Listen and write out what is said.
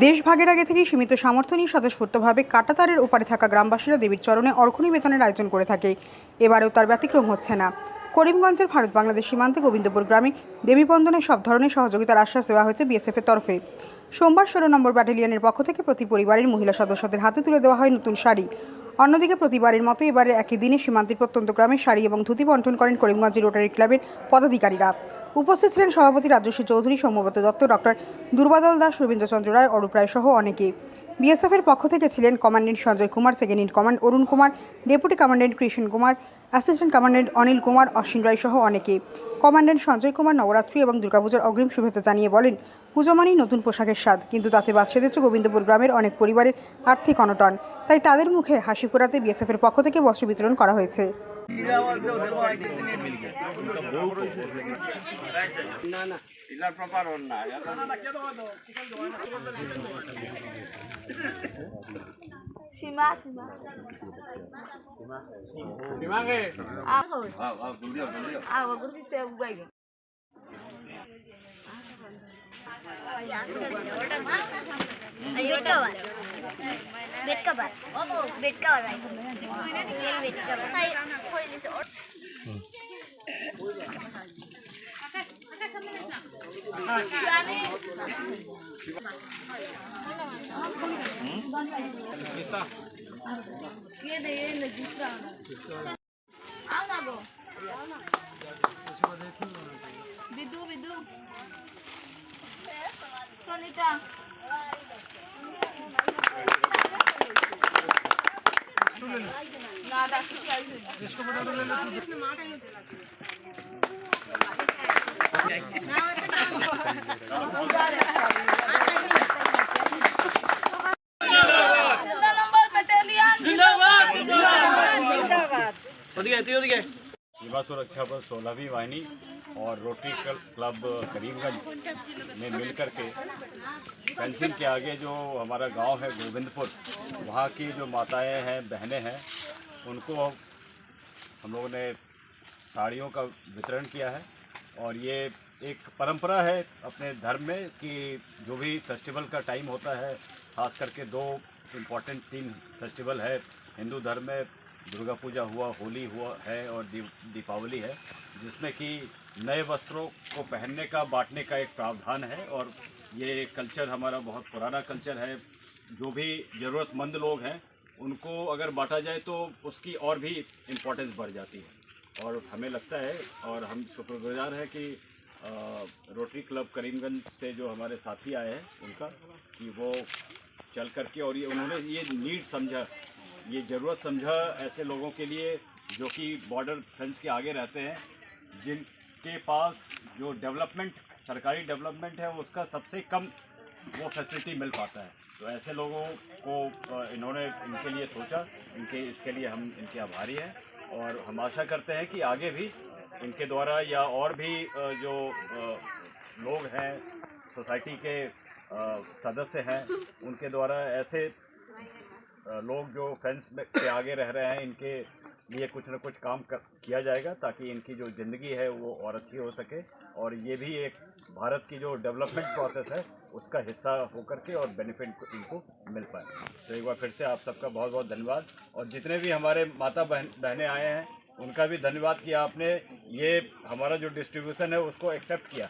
দেশ ভাগের আগে থেকেই সীমিত সামর্থ্য নিয়ে স্বতঃস্ফূর্তভাবে কাটাতারের ওপারে থাকা গ্রামবাসীরা দেবীর চরণে অর্ঘ বেতনের আয়োজন করে থাকে। এবারেও তার ব্যতিক্রম হচ্ছে না। করিমগঞ্জের ভারত বাংলাদেশ সীমান্তে গোবিন্দপুর গ্রামে দেবী বন্দনে সব ধরনের সহযোগিতার আশ্বাস দেওয়া হয়েছে বিএসএফের তরফে। সোমবার ষোলো নম্বর ব্যাটালিয়নের পক্ষ থেকে প্রতি পরিবারের মহিলা সদস্যদের হাতে তুলে দেওয়া হয় নতুন শাড়ি। অন্যদিকে প্রতিবারের মতো এবারে একই দিনে সীমান্তের প্রত্যন্ত গ্রামে শাড়ি এবং ধুতি বন্টন করেন করিমগঞ্জ রোটারি ক্লাবের পদাধিকারীরা। উপস্থিত ছিলেন সভাপতি রাজস্বী চৌধুরী, সৌম্যব্রত দত্ত, ডক্টর দুর্বাদল দাস, রবীন্দ্রচন্দ্র রায়, অরূপ রায় সহ অনেকে। বিএসএফের পক্ষ থেকে ছিলেন commandant Sanjay Kumar, second in command Arun Kumar, deputy commandant Krishna Kumar, assistant commandant Anil Kumar, Ashwin Roy সহ অনেকে। কমান্ডেন্ট সঞ্জয় কুমার নবরাত্রি এবং দুর্গাপূজার অগ্রিম শুভেচ্ছা জানিয়ে বলেন, পুজো মানেই নতুন পোশাকের স্বাদ, কিন্তু তাতে বাদ সেধেছে গোবিন্দপুর গ্রামের অনেক পরিবারের আর্থিক অনটন। তাই তাদের মুখে হাসি ফোরাতে বিএসএফের পক্ষ থেকে বস্ত্র বিতরণ করা হয়েছে। সীমা সীমা। সীমা কে আও আও আও জলদি আও জলদি আও আও গুরুজি সে উবাই গো আয়া का बार बेट का बार बेट का बार बेट का बार জানি ये दे ये ले दूसरा आओ ना गो বিদু বিদু প্রণিতা না ডাকি নম্বর ব্যাটালিয়ন জিন্দাবাদ सीमा सुरक्षा बल सोलहवीं वाहिनी और रोटरी क्लब करीमगंज में मिलकर के फेंसिंग के आगे जो हमारा गाँव है गोविंदपुर, वहाँ की जो माताएँ हैं, बहनें हैं, उनको हम लोगों ने साड़ियों का वितरण किया है। और ये एक परंपरा है अपने धर्म में कि जो भी फेस्टिवल का टाइम होता है, खास करके दो इंपॉर्टेंट तीन फेस्टिवल है, हिंदू धर्म में दुर्गा पूजा हुआ, होली हुआ है और दीप, दीपावली है, जिसमें कि नए वस्त्रों को पहनने का, बांटने का एक प्रावधान है और ये कल्चर हमारा बहुत पुराना कल्चर है। जो भी ज़रूरतमंद लोग हैं, उनको अगर बांटा जाए तो उसकी और भी इम्पोर्टेंस बढ़ जाती है। और हमें लगता है और हम शुक्रगुजार हैं कि रोटरी क्लब करीमगंज से जो हमारे साथी आए हैं उनका, कि वो चल करके और ये, उन्होंने ये नीड समझा ये ज़रूरत समझा ऐसे लोगों के लिए जो कि बॉर्डर फेंस के आगे रहते हैं, जिनके पास जो डेवलपमेंट सरकारी डेवलपमेंट है, उसका सबसे कम वो फैसिलिटी मिल पाता है। तो ऐसे लोगों को इन्होंने इनके लिए सोचा, इनके, इसके लिए हम, इनके आभारी हैं और हम आशा करते हैं कि आगे भी इनके द्वारा या और भी जो लोग हैं सोसाइटी के सदस्य हैं, उनके द्वारा ऐसे लोग जो फेंस के आगे रह रहे हैं इनके लिए कुछ ना कुछ काम कर, किया जाएगा ताकि इनकी जो ज़िंदगी है वो और अच्छी हो सके। और ये भी एक भारत की जो डेवलपमेंट प्रोसेस है उसका हिस्सा होकर के और बेनिफिट इनको मिल पाए। तो एक बार फिर से आप सबका बहुत बहुत धन्यवाद। और जितने भी हमारे माता बहन बहनें आए हैं उनका भी धन्यवाद किया आपने ये हमारा जो डिस्ट्रीब्यूशन है उसको एक्सेप्ट किया।